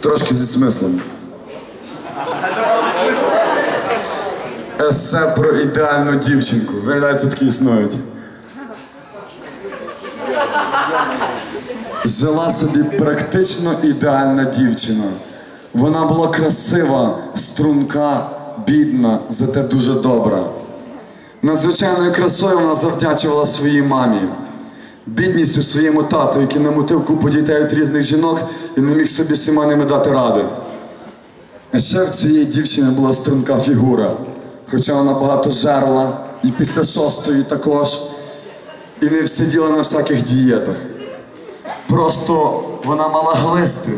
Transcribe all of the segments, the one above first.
Трошки зі смислом. Есе про ідеальну дівчинку. Виявляється, такі існують. Жила собі практично ідеальна дівчина. Вона була красива, струнка, бідна, зате дуже добра. Надзвичайною красою вона завдячувала своїй мамі. Бідністю своєму тату, який намутив купу дітей від різних жінок і не міг собі всіма ними дати ради. А ще в цієї дівчини була струнка фігура, хоча вона багато жерла, і після шостої також, і не всиділа на всяких дієтах. Просто вона мала глисти.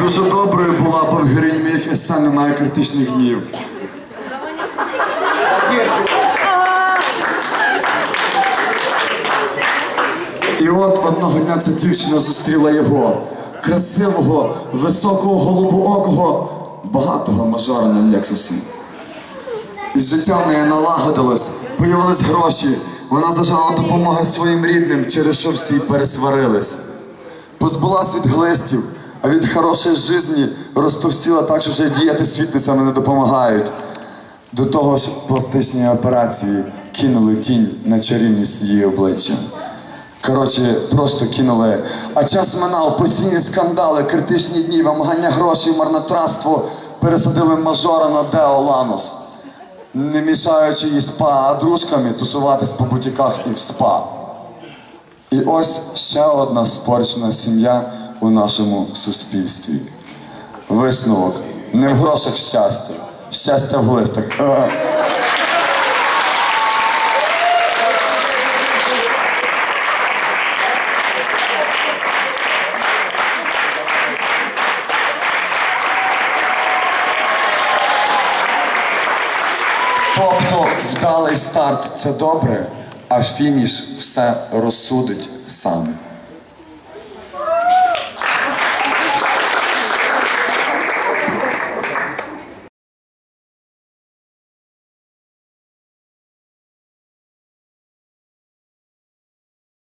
Дуже доброю була, бо в героїні есе немає критичних гнів. І от одного дня ця дівчина зустріла його, красивого, високого, голубоокого, багатого мажора на Лексусі. І життя в неї налагодилось, появились гроші. Вона зажала допомоги своїм рідним, через що всі пересварились. Позбулась від глистів, а від хорошої житті розтовстіла так, що вже діяти світницями не допомагають. До того ж, пластичні операції кинули тінь на чарівність її обличчя. Коротше, просто кинули. А час минав, постійні скандали, критичні дні, вимагання грошей, марнотратство пересадили мажора на Део Ланос. Не мішаючи їй спа, а дружками тусуватись по бутіках і в спа. І ось ще одна спорчена сім'я у нашому суспільстві. Висновок. Не в грошах щастя, щастя в глистах. Тобто вдалий старт це добре, а фініш все розсудить саме.